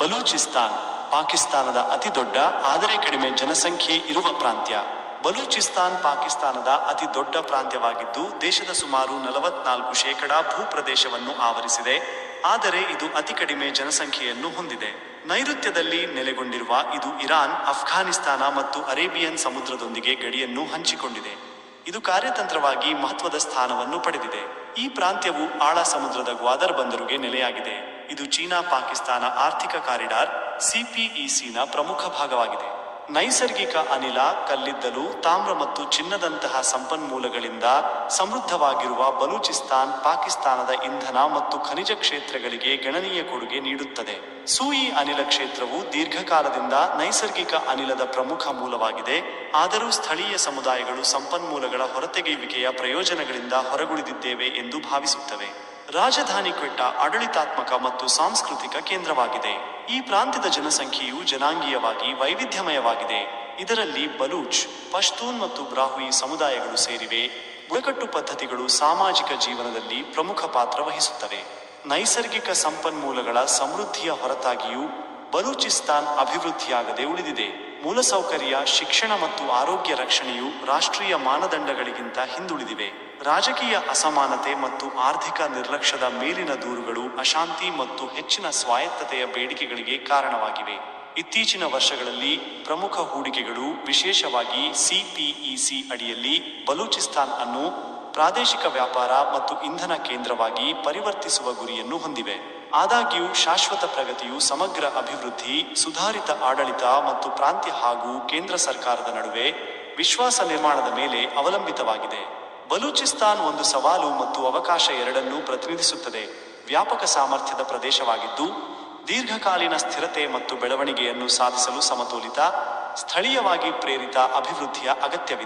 ಬಲೂಚಿಸ್ತಾನ್, ಪಾಕಿಸ್ತಾನದ ಅತಿದೊಡ್ಡ ಆದರೆ ಕಡಿಮೆ ಜನಸಂಖ್ಯೆ ಇರುವ ಪ್ರಾಂತ್ಯ. ಬಲೂಚಿಸ್ತಾನ್, ಪಾಕಿಸ್ತಾನದ ಅತಿ ದೊಡ್ಡ ಪ್ರಾಂತ್ಯವಾಗಿದ್ದು, ದೇಶದ ಸುಮಾರು ನಲವತ್ನಾಲ್ಕು ಶೇಕಡಾ ಭೂಪ್ರದೇಶವನ್ನು ಆವರಿಸಿದೆ. ಆದರೆ ಇದು ಅತಿ ಕಡಿಮೆ ಜನಸಂಖ್ಯೆಯನ್ನು ಹೊಂದಿದೆ. ನೈಋತ್ಯದಲ್ಲಿ ನೆಲೆಗೊಂಡಿರುವ ಇದು ಇರಾನ್ ಅಫ್ಘಾನಿಸ್ತಾನ ಮತ್ತು ಅರೇಬಿಯನ್ ಸಮುದ್ರದೊಂದಿಗೆ ಗಡಿಯನ್ನು ಹಂಚಿಕೊಂಡಿದೆ. ಇದು ಕಾರ್ಯತಂತ್ರವಾಗಿ ಮಹತ್ವದ ಸ್ಥಾನವನ್ನು ಪಡೆದಿದೆ. ಈ ಪ್ರಾಂತ್ಯವು ಆಳ ಸಮುದ್ರದ ಗ್ವಾದರ್ ಬಂದರುಗೆ ನೆಲೆಯಾಗಿದೆ. ಇದು ಚೀನಾ ಪಾಕಿಸ್ತಾನ ಆರ್ಥಿಕ ಕಾರಿಡಾರ್ ಸಿಪಿಇಸಿನ ಪ್ರಮುಖ ಭಾಗವಾಗಿದೆ. ನೈಸರ್ಗಿಕ ಅನಿಲ, ಕಲ್ಲಿದ್ದಲು, ತಾಮ್ರ ಮತ್ತು ಚಿನ್ನದಂತಹ ಸಂಪನ್ಮೂಲಗಳಿಂದ ಸಮೃದ್ಧವಾಗಿರುವ ಬಲೂಚಿಸ್ತಾನ್, ಪಾಕಿಸ್ತಾನದ ಇಂಧನ ಮತ್ತು ಖನಿಜ ಕ್ಷೇತ್ರಗಳಿಗೆ ಗಣನೀಯ ಕೊಡುಗೆ ನೀಡುತ್ತದೆ. ಸೂಯಿ ಅನಿಲ ಕ್ಷೇತ್ರವು ದೀರ್ಘಕಾಲದಿಂದ ನೈಸರ್ಗಿಕ ಅನಿಲದ ಪ್ರಮುಖ ಮೂಲವಾಗಿದೆ. ಆದರೂ ಸ್ಥಳೀಯ ಸಮುದಾಯಗಳು ಸಂಪನ್ಮೂಲಗಳ ಹೊರತೆಗೆಯುವಿಕೆಯ ಪ್ರಯೋಜನಗಳಿಂದ ಹೊರಗುಳಿದಿದ್ದೇವೆ ಎಂದು ಭಾವಿಸುತ್ತವೆ. ರಾಜಧಾನಿ ಕ್ವೆಟ್ಟ ಆಡಳಿತಾತ್ಮಕ ಮತ್ತು ಸಾಂಸ್ಕೃತಿಕ ಕೇಂದ್ರವಾಗಿದೆ. ಈ ಪ್ರಾಂತ್ಯದ ಜನಸಂಖ್ಯೆಯು ಜನಾಂಗೀಯವಾಗಿ ವೈವಿಧ್ಯಮಯವಾಗಿದೆ. ಇದರಲ್ಲಿ ಬಲೂಚ್, ಪಶ್ತೂನ್ ಮತ್ತು ಬ್ರಾಹುಯಿ ಸಮುದಾಯಗಳು ಸೇರಿವೆ. ಬುಡಕಟ್ಟು ಪದ್ಧತಿಗಳು ಸಾಮಾಜಿಕ ಜೀವನದಲ್ಲಿ ಪ್ರಮುಖ ಪಾತ್ರ ವಹಿಸುತ್ತವೆ. ನೈಸರ್ಗಿಕ ಸಂಪನ್ಮೂಲಗಳ ಸಮೃದ್ಧಿಯ ಹೊರತಾಗಿಯೂ ಬಲೂಚಿಸ್ತಾನ್ ಅಭಿವೃದ್ಧಿಯಾಗದೆ ಉಳಿದಿದೆ. ಮೂಲಸೌಕರ್ಯ ಶಿಕ್ಷಣ ಮತ್ತು ಆರೋಗ್ಯ ರಕ್ಷಣೆಯು ರಾಷ್ಟ್ರೀಯ ಮಾನದಂಡಗಳಿಗಿಂತ ಹಿಂದುಳಿದಿವೆ. ರಾಜಕೀಯ ಅಸಮಾನತೆ ಮತ್ತು ಆರ್ಥಿಕ ನಿರ್ಲಕ್ಷ್ಯದ ಮೇಲಿನ ದೂರುಗಳು ಅಶಾಂತಿ ಮತ್ತು ಹೆಚ್ಚಿನ ಸ್ವಾಯತ್ತತೆಯ ಬೇಡಿಕೆಗಳಿಗೆ ಕಾರಣವಾಗಿವೆ. ಇತ್ತೀಚಿನ ವರ್ಷಗಳಲ್ಲಿ ಪ್ರಮುಖ ಹೂಡಿಕೆಗಳು ವಿಶೇಷವಾಗಿ ಸಿಪಿಇಸಿ ಅಡಿಯಲ್ಲಿ ಬಲೂಚಿಸ್ತಾನ್ ಅನ್ನು ಪ್ರಾದೇಶಿಕ ವ್ಯಾಪಾರ ಮತ್ತು ಇಂಧನ ಕೇಂದ್ರವಾಗಿ ಪರಿವರ್ತಿಸುವ ಗುರಿಯನ್ನು ಹೊಂದಿವೆ. ಆದಾಗ್ಯೂ ಶಾಶ್ವತ ಪ್ರಗತಿಯು ಸಮಗ್ರ ಅಭಿವೃದ್ಧಿ, ಸುಧಾರಿತ ಆಡಳಿತ ಮತ್ತು ಪ್ರಾಂತ್ಯ ಹಾಗೂ ಕೇಂದ್ರ ಸರ್ಕಾರದ ನಡುವೆ ವಿಶ್ವಾಸ ನಿರ್ಮಾಣದ ಮೇಲೆ ಅವಲಂಬಿತವಾಗಿದೆ. ಬಲೂಚಿಸ್ತಾನ್ ಒಂದು ಸವಾಲು ಮತ್ತು ಅವಕಾಶ ಎರಡನ್ನೂ ಪ್ರತಿನಿಧಿಸುತ್ತದೆ. ವ್ಯಾಪಕ ಸಾಮರ್ಥ್ಯದ ಪ್ರದೇಶವಾಗಿದ್ದು ದೀರ್ಘಕಾಲೀನ ಸ್ಥಿರತೆ ಮತ್ತು ಬೆಳವಣಿಗೆಯನ್ನು ಸಾಧಿಸಲು ಸಮತೋಲಿತ ಸ್ಥಳೀಯವಾಗಿ ಪ್ರೇರಿತ ಅಭಿವೃದ್ಧಿಯ ಅಗತ್ಯವಿದೆ.